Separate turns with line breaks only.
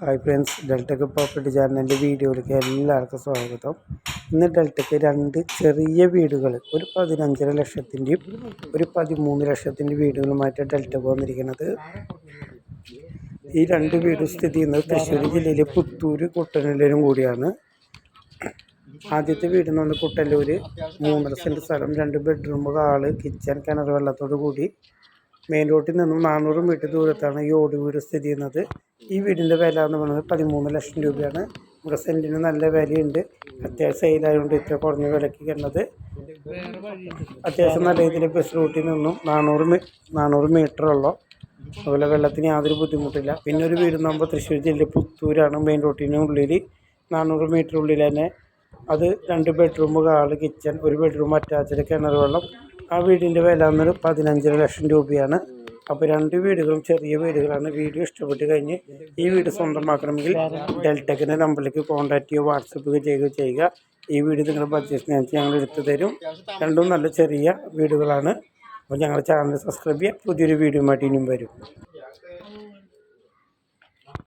Hi friends ഡെൽറ്റക്ക് property ചാനലിന്റെ വീഡിയോയിലേക്ക് എല്ലാവർക്കും സ്വാഗതം. ഇന്ന് ഡെൽറ്റക്ക് രണ്ട് ചെറിയ വീടുകൾ ഒരു പതിനഞ്ചര ലക്ഷത്തിന്റെയും ഒരു പതിമൂന്ന് ലക്ഷത്തിന്റെ വീടുകളുമായിട്ട് ഡെൽറ്റക്ക് വന്നിരിക്കുന്നത്. ഈ രണ്ട് വീടും സ്ഥിതി ചെയ്യുന്നത് തൃശ്ശൂർ ജില്ലയിലെ പുത്തൂർ കുട്ടനല്ലൂരും കൂടിയാണ്. ആദ്യത്തെ വീട് എന്ന് പറഞ്ഞാൽ കുട്ടല്ലൂർ മൂന്നര സെന്റ് സ്ഥലം രണ്ട് ബെഡ്റൂം ഹാൾ കിച്ചൺ കിണർ വെള്ളത്തോടു കൂടി. മെയിൻ റോഡിൽ നിന്നും നാനൂറ് മീറ്റർ ദൂരത്താണ് ഈ ഓട് വീട് സ്ഥിതി ചെയ്യുന്നത്. ഈ വീടിന്റെ വില എന്ന് പറയുന്നത് പതിമൂന്ന് ലക്ഷം രൂപയാണ്. നമ്മുടെ സെന്റിന് നല്ല വിലയുണ്ട്. അത്യാവശ്യം സെയിലായതുകൊണ്ട് ഇത്ര കുറഞ്ഞ വിലയ്ക്ക് കിട്ടുന്നത്. അത്യാവശ്യം നല്ല രീതിയിൽ ബസ് റൂട്ടിൽ നിന്നും നാനൂറ് മീ നാനൂറ് മീറ്റർ ഉള്ളു അതുപോലെ വെള്ളത്തിന് യാതൊരു ബുദ്ധിമുട്ടില്ല. പിന്നെ ഒരു വീട് നമ്മൾ തൃശ്ശൂർ ജില്ല പുത്തൂരാണ് മെയിൻ റോട്ടിന് ഉള്ളിൽ. നാനൂറ് മീറ്റർ ഉള്ളിൽ തന്നെ അത് രണ്ട് ബെഡ്റൂം ഹാൾ കിച്ചൺ ഒരു ബെഡ്റൂം അറ്റാച്ച്ഡ് കിണർ വെള്ളം ആ വീടിന്റെ വില എന്നൊരു പതിനഞ്ചര ലക്ഷം രൂപയാണ്. അപ്പോൾ രണ്ട് വീടുകളും ചെറിയ വീടുകളാണ്. വീഡിയോ ഇഷ്ടപ്പെട്ട് കഴിഞ്ഞ് ഈ വീട് സ്വന്തമാക്കണമെങ്കിൽ ഡെൽടെക്കിന്റെ നമ്പറിലേക്ക് കോൺടാക്റ്റ് ചെയ്യുക വാട്സപ്പ് ചെയ്യുക ചെയ്യുക. ഈ വീട് നിങ്ങളുടെ ബഡ്ജറ്റിനനുസരിച്ച് ഞങ്ങൾ എടുത്തു തരും. രണ്ടും നല്ല ചെറിയ വീടുകളാണ്. അപ്പോൾ ഞങ്ങളുടെ ചാനൽ സബ്സ്ക്രൈബ് ചെയ്യുക. പുതിയൊരു വീഡിയോ ആയിട്ട് ഇനിയും വരും.